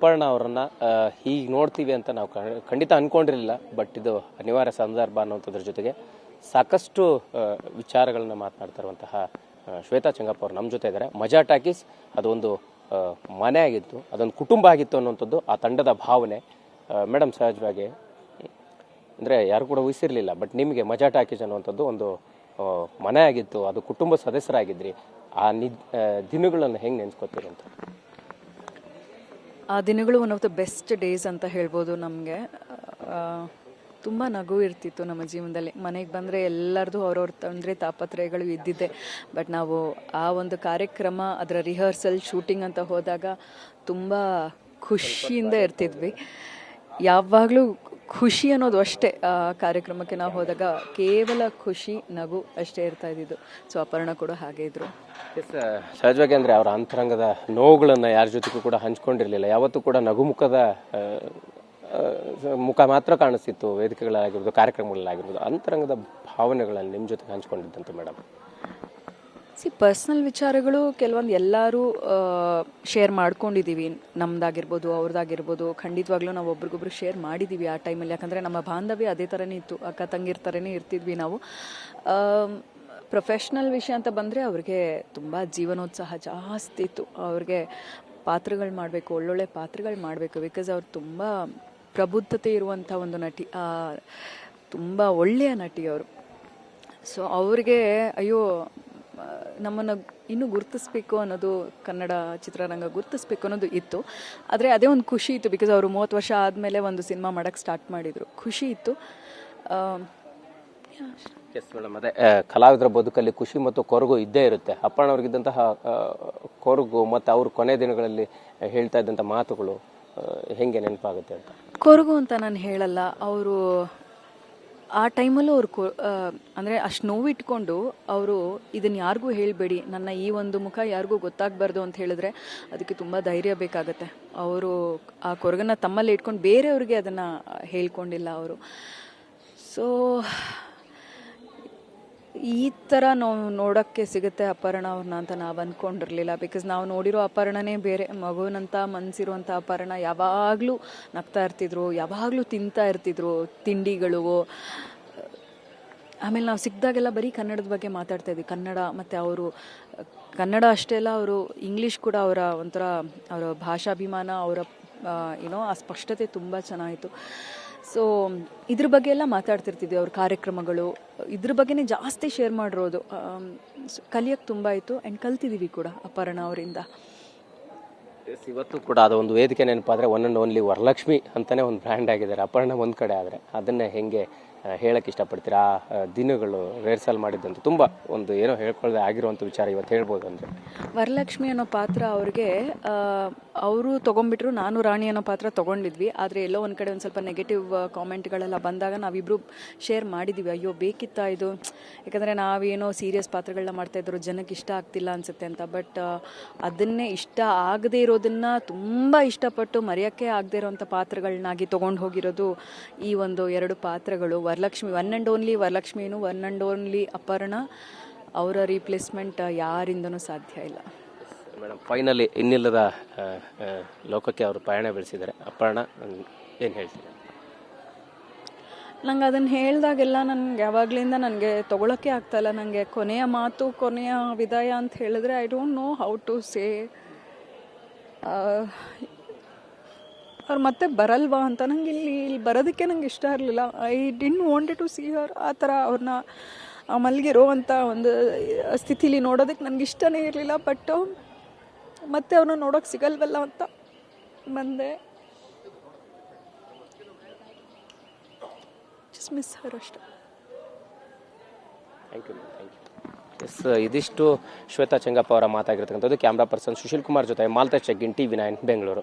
ಅಪ್ಪಣ್ಣ ಅವರನ್ನು ಹೀಗೆ ನೋಡ್ತೀವಿ ಅಂತ ನಾವು ಖಂಡಿತ ಅನ್ಕೊಂಡಿರಲಿಲ್ಲ, ಬಟ್ ಇದು ಅನಿವಾರ್ಯ ಸಂದರ್ಭ ಅನ್ನುವಂಥದ್ರ ಜೊತೆಗೆ ಸಾಕಷ್ಟು ವಿಚಾರಗಳನ್ನ ಮಾತನಾಡ್ತಾ ಇರುವಂತಹ ಶ್ವೇತಾ ಚಂಗಪ್ಪ ಅವರು ನಮ್ಮ ಜೊತೆ ಇದ್ದಾರೆ ಮಜಾ ಟಾಕೀಸ್, ಅದೊಂದು ಮನೆ ಆಗಿತ್ತು, ಅದೊಂದು ಕುಟುಂಬ ಆಗಿತ್ತು ಅನ್ನುವಂಥದ್ದು ಆ ತಂಡದ ಭಾವನೆ. ಮೇಡಮ್ ಸಹಜವಾಗಿ, ಅಂದರೆ ಯಾರು ಕೂಡ ಊಹಿಸಿರಲಿಲ್ಲ, ಬಟ್ ನಿಮಗೆ ಮಜಾ ಟಾಕೀಸ್ ಅನ್ನುವಂಥದ್ದು ಒಂದು ಮನೆ ಆಗಿತ್ತು, ಅದು ಕುಟುಂಬ ಸದಸ್ಯರಾಗಿದ್ರಿ, ಆ ನಿ ದಿನಗಳನ್ನು ಹೆಂಗೆ ನೆನೆಸ್ಕೊತೀರಿ ಅಂತ. ಆ ದಿನಗಳು one of the best days ಅಂತ ಹೇಳ್ಬೋದು ನಮಗೆ. ತುಂಬ ನಗು ಇರ್ತಿತ್ತು ನಮ್ಮ ಜೀವನದಲ್ಲಿ. ಮನೆಗೆ ಬಂದರೆ ಎಲ್ಲರದು ಅವ್ರವ್ರ ತೊಂದರೆ ತಾಪತ್ರಯಗಳು ಇದ್ದಿದ್ದೆ. ಬಟ್ ನಾವು ಆ ಒಂದು ಕಾರ್ಯಕ್ರಮ, ಅದರ ರಿಹರ್ಸಲ್ ಶೂಟಿಂಗ್ ಅಂತ ಹೋದಾಗ ತುಂಬ ಖುಷಿಯಿಂದ ಇರ್ತಿದ್ವಿ. ಯಾವಾಗಲೂ ಖುಷಿ ಅನ್ನೋದು ಅಷ್ಟೇ ಕಾರ್ಯಕ್ರಮಕ್ಕೆ ನಾವು ಹೋದಾಗ ಕೇವಲ ಖುಷಿ, ನಗು ಅಷ್ಟೇ ಇರ್ತಾ ಇದ್ದಿದ್ದು. ಸೊ, ಅಪರ್ಣ ಕೂಡ ಹಾಗೆ ಇದ್ರು. ಎಸ್ ಸಹಜವಾಗಿ ಅಂದರೆ ಅವರ ಅಂತರಂಗದ ನೋವುಗಳನ್ನು ಯಾರ ಜೊತೆಗೂ ಕೂಡ ಹಂಚ್ಕೊಂಡಿರ್ಲಿಲ್ಲ. ಯಾವತ್ತೂ ಕೂಡ ನಗುಮುಖದ ಮುಖ ಮಾತ್ರ ಕಾಣಿಸ್ತಿತ್ತು. ವೇದಿಕೆಗಳಾಗಿರ್ಬೋದು ಕಾರ್ಯಕ್ರಮಗಳಾಗಿರ್ಬೋದು ಅಂತರಂಗದ ಭಾವನೆಗಳನ್ನು ನಿಮ್ಮ ಜೊತೆಗೆ ಹಂಚ್ಕೊಂಡಿದ್ದಂತೆ ಮೇಡಮ್ ಸಿ ಪರ್ಸ್ನಲ್ ವಿಚಾರಗಳು ಕೆಲವೊಂದು ಎಲ್ಲರೂ ಶೇರ್ ಮಾಡ್ಕೊಂಡಿದ್ದೀವಿ ನಮ್ದಾಗಿರ್ಬೋದು ಅವ್ರದ್ದಾಗಿರ್ಬೋದು ಖಂಡಿತವಾಗ್ಲೂ ನಾವು ಒಬ್ರಿಗೊಬ್ರು ಶೇರ್ ಮಾಡಿದ್ದೀವಿ ಆ ಟೈಮಲ್ಲಿ ಯಾಕಂದರೆ ನಮ್ಮ ಬಾಂಧವ್ಯ ಅದೇ ಥರನೇ ಇತ್ತು. ಅಕ್ಕ ತಂಗಿರ್ ಥರನೇ ಇರ್ತಿದ್ವಿ ನಾವು. ಪ್ರೊಫೆಷ್ನಲ್ ವಿಷಯ ಅಂತ ಬಂದರೆ ಅವ್ರಿಗೆ ತುಂಬ ಜೀವನೋತ್ಸಾಹ ಜಾಸ್ತಿ ಇತ್ತು. ಅವ್ರಿಗೆ ಪಾತ್ರಗಳು ಮಾಡಬೇಕು, ಒಳ್ಳೊಳ್ಳೆ ಪಾತ್ರಗಳು ಮಾಡಬೇಕು. ಬಿಕಾಸ್ ಅವ್ರು ತುಂಬ ಪ್ರಬುದ್ಧತೆ ಇರುವಂಥ ಒಂದು ನಟಿ ತುಂಬ ಒಳ್ಳೆಯ ನಟಿ ಅವರು. ಸೊ ಅವ್ರಿಗೆ, ಅಯ್ಯೋ ನಮ್ಮನ್ನು ಇನ್ನೂ ಗುರುತಿಸ್ಬೇಕು ಅನ್ನೋದು ಕನ್ನಡ ಚಿತ್ರರಂಗ ಗುರುತಿಸ್ಬೇಕು ಅನ್ನೋದು ಇತ್ತು. ಆದರೆ ಅದೇ ಒಂದು ಖುಷಿ ಇತ್ತು ಬಿಕಾಸ್ ಅವರು ಮೂವತ್ತು ವರ್ಷ ಆದಮೇಲೆ ಒಂದು ಸಿನಿಮಾ ಮಾಡೋಕ್ಕೆ ಸ್ಟಾರ್ಟ್ ಮಾಡಿದರು. ಖುಷಿ ಇತ್ತು. ಎಸ್ ಮೇಡಮ್ ಅದೇ ಕಲಾವಿದರ ಬದುಕಲ್ಲಿ ಖುಷಿ ಮತ್ತು ಕೊರಗು ಇದ್ದೇ ಇರುತ್ತೆ. ಅಪ್ಪಣ್ಣವ್ರಿಗಿದ್ದಂತಹ ಕೊರಗು ಮತ್ತು ಅವ್ರ ಕೊನೆ ದಿನಗಳಲ್ಲಿ ಹೇಳ್ತಾ ಇದ್ದಂಥ ಮಾತುಗಳು ಹೆಂಗೆ ನೆನಪಾಗುತ್ತೆ ಅಂತ? ಕೊರಗು ಅಂತ ನಾನು ಹೇಳಲ್ಲ. ಅವರು ಆ ಟೈಮಲ್ಲೂ ಅವರು ಕೊ ಅಂದರೆ ಅಷ್ಟು ನೋವಿಟ್ಕೊಂಡು ಅವರು ಇದನ್ನು ಯಾರಿಗೂ ಹೇಳಬೇಡಿ, ನನ್ನ ಈ ಒಂದು ಮುಖ ಯಾರಿಗೂ ಗೊತ್ತಾಗಬಾರ್ದು ಅಂತ ಹೇಳಿದ್ರೆ ಅದಕ್ಕೆ ತುಂಬ ಧೈರ್ಯ ಬೇಕಾಗತ್ತೆ. ಅವರು ಆ ಕೊರಗನ್ನ ತಮ್ಮಲ್ಲಿ ಇಟ್ಕೊಂಡು ಬೇರೆಯವ್ರಿಗೆ ಅದನ್ನು ಹೇಳ್ಕೊಂಡಿಲ್ಲ ಅವರು. ಸೊ ಈ ಥರ ನಾವು ನೋಡೋಕ್ಕೆ ಸಿಗುತ್ತೆ ಅಪರ್ಣ ಅವ್ರನ್ನ ಅಂತ ನಾವು ಅಂದ್ಕೊಂಡಿರಲಿಲ್ಲ ಬಿಕಾಸ್ ನಾವು ನೋಡಿರೋ ಅಪರ್ಣನೇ ಬೇರೆ. ಮಗುವಿನಂಥ ಮನಸ್ಸಿರುವಂಥ ಅಪರ್ಣ ಯಾವಾಗಲೂ ನಗ್ತಾ ಇರ್ತಿದ್ರು, ಯಾವಾಗಲೂ ತಿಂತಾ ಇರ್ತಿದ್ರು ತಿಂಡಿಗಳು. ಆಮೇಲೆ ನಾವು ಸಿಕ್ಕಿದಾಗೆಲ್ಲ ಬರೀ ಕನ್ನಡದ ಬಗ್ಗೆ ಮಾತಾಡ್ತಾ ಇದ್ವಿ. ಕನ್ನಡ ಮತ್ತು ಅವರು, ಕನ್ನಡ ಅಷ್ಟೇ ಅಲ್ಲ, ಅವರು ಇಂಗ್ಲೀಷ್ ಕೂಡ ಅವರ ಒಂಥರ, ಅವರ ಭಾಷಾಭಿಮಾನ, ಅವರ ಏನೋ ಆ ಸ್ಪಷ್ಟತೆ ತುಂಬ ಚೆನ್ನಾಯಿತು. ಸೊ ಇದ್ರ ಬಗ್ಗೆ ಎಲ್ಲ ಮಾತಾಡ್ತಿರ್ತಿದ್ವಿ ಅವ್ರ ಕಾರ್ಯಕ್ರಮಗಳು. ಇದ್ರ ಬಗ್ಗೆನೇ ಜಾಸ್ತಿ ಶೇರ್ ಮಾಡಿರೋದು. ಕಲಿಯೋಕ್ಕೆ ತುಂಬ ಇತ್ತು ಆ್ಯಂಡ್ ಕಲ್ತಿದ್ದೀವಿ ಕೂಡ ಅಪರ್ಣ ಅವರಿಂದ. ಇವತ್ತು ಕೂಡ ಅದು ಒಂದು ವೇದಿಕೆ ನೆನಪಾದರೆ ಒನ್ ಆ್ಯಂಡ್ ಓನ್ಲಿ ವರಲಕ್ಷ್ಮಿ ಅಂತಲೇ ಒಂದು ಬ್ರ್ಯಾಂಡ್ ಆಗಿದ್ದಾರೆ. ಅಪರ್ಣ ಒಂದು ಕಡೆ ಆದರೆ ಅದನ್ನು ಹೇಗೆ ಹೇಳಕ್ಕೆ ಇಷ್ಟಪಡ್ತೀರಾ? ಆ, ದಿನಗಳು ರಿಹರ್ಸಲ್ ಮಾಡಿದ್ದಂತ ತುಂಬ ಒಂದು ಏನೋ ಹೇಳ್ಕೊಳ್ಳದೆ ಆಗಿರುವಂಥ ವಿಚಾರ ಇವತ್ತು ಹೇಳ್ಬೋದು ಅಂದರೆ. ವರಲಕ್ಷ್ಮಿ ಅನ್ನೋ ಪಾತ್ರ ಅವ್ರಿಗೆ ಅವರು ತೊಗೊಂಡ್ಬಿಟ್ರು, ನಾನು ರಾಣಿ ಅನ್ನೋ ಪಾತ್ರ ತೊಗೊಂಡಿದ್ವಿ. ಆದರೆ ಎಲ್ಲೋ ಒಂದು ಕಡೆ ಒಂದು ಸ್ವಲ್ಪ ನೆಗೆಟಿವ್ ಕಾಮೆಂಟ್ಗಳೆಲ್ಲ ಬಂದಾಗ ನಾವಿಬ್ಬರು ಶೇರ್ ಮಾಡಿದ್ದೀವಿ ಅಯ್ಯೋ, ಬೇಕಿತ್ತಾ ಇದು? ಯಾಕಂದರೆ ನಾವೇನೋ ಸೀರಿಯಸ್ ಪಾತ್ರಗಳನ್ನ ಮಾಡ್ತಾಯಿದ್ರು ಜನಕ್ಕೆ ಇಷ್ಟ ಆಗ್ತಿಲ್ಲ ಅನಿಸುತ್ತೆ ಅಂತ. ಬಟ್ ಅದನ್ನೇ ಇಷ್ಟ ಆಗದೇ ಇರೋದನ್ನು ತುಂಬ ಇಷ್ಟಪಟ್ಟು ಮರೆಯೋಕ್ಕೆ ಆಗದೇ ಇರೋವಂಥ ಪಾತ್ರಗಳನ್ನಾಗಿ ತೊಗೊಂಡು ಹೋಗಿರೋದು ಈ ಒಂದು ಎರಡು ಪಾತ್ರಗಳು. ವರಲಕ್ಷ್ಮಿ ಒನ್ ಆ್ಯಂಡ್ ಓನ್ಲಿ ವರಲಕ್ಷ್ಮಿನೂ ಒನ್ ಆ್ಯಂಡ್ ಓನ್ಲಿ ಅಪರ್ಣ, ಅವರ ರೀಪ್ಲೇಸ್ಮೆಂಟ್ ಯಾರಿಂದನೂ ಸಾಧ್ಯ ಇಲ್ಲ. ಮೇಡಮ್. ಫೈನಲಿ ಇನ್ನಿಲ್ಲದ ಲೋಕಕ್ಕೆ ಅವರು ಪಯಣ ಬೆಳೆಸಿದ್ದಾರೆ. ಅಪ್ಪಣ ಏನು ಹೇಳ್ತೀರಾ? ನಂಗೆ ಅದನ್ನು ಹೇಳಿದಾಗೆಲ್ಲ ನನಗೆ ಯಾವಾಗಲಿಂದ ನನಗೆ ತೊಗೊಳಕ್ಕೆ ಆಗ್ತಾಯಿಲ್ಲ ನನಗೆ ಕೊನೆಯ ಮಾತು, ಕೊನೆಯ ವಿದಾಯ ಅಂತ ಹೇಳಿದ್ರೆ I don't know how to say ಅವ್ರು ಮತ್ತೆ ಬರಲ್ವಾ ಅಂತ ನಂಗೆ ಇಲ್ಲಿ ಇಲ್ಲಿ ಬರೋದಕ್ಕೆ ನಂಗೆ ಇಷ್ಟ ಇರಲಿಲ್ಲ. I didn't wanted to see her ಆ ಥರ ಅವ್ರನ್ನ ಮಲಗಿರೋ ಅಂಥ ಒಂದು ಸ್ಥಿತಿಲಿ ನೋಡೋದಕ್ಕೆ ನನಗೆ ಇಷ್ಟನೇ ಇರಲಿಲ್ಲ. ಬಟ್ ಮತ್ತೆ ಅವನು ನೋಡೋಕೆ ಸಿಗಲ್ವಲ್ಲ ಅಂತ ಬಂದೆ. ಮಿಸ್ ಅಷ್ಟೇ. ಯು ಎಸ್ ಇದಿಷ್ಟು ಶ್ವೇತಾ ಚಂಗಪ್ಪ ಅವರ ಮಾತಾಗಿರ್ತಕ್ಕಂಥದ್ದು. ಕ್ಯಾಮ್ರಾ ಪರ್ಸನ್ ಸುಶೀಲ್ ಕುಮಾರ್ ಜೊತೆ ಮಾಲ್ತಾ ಚೆಗ್ಗಿನ್ ಟಿ ವಿ ನೈನ್, ಬೆಂಗಳೂರು.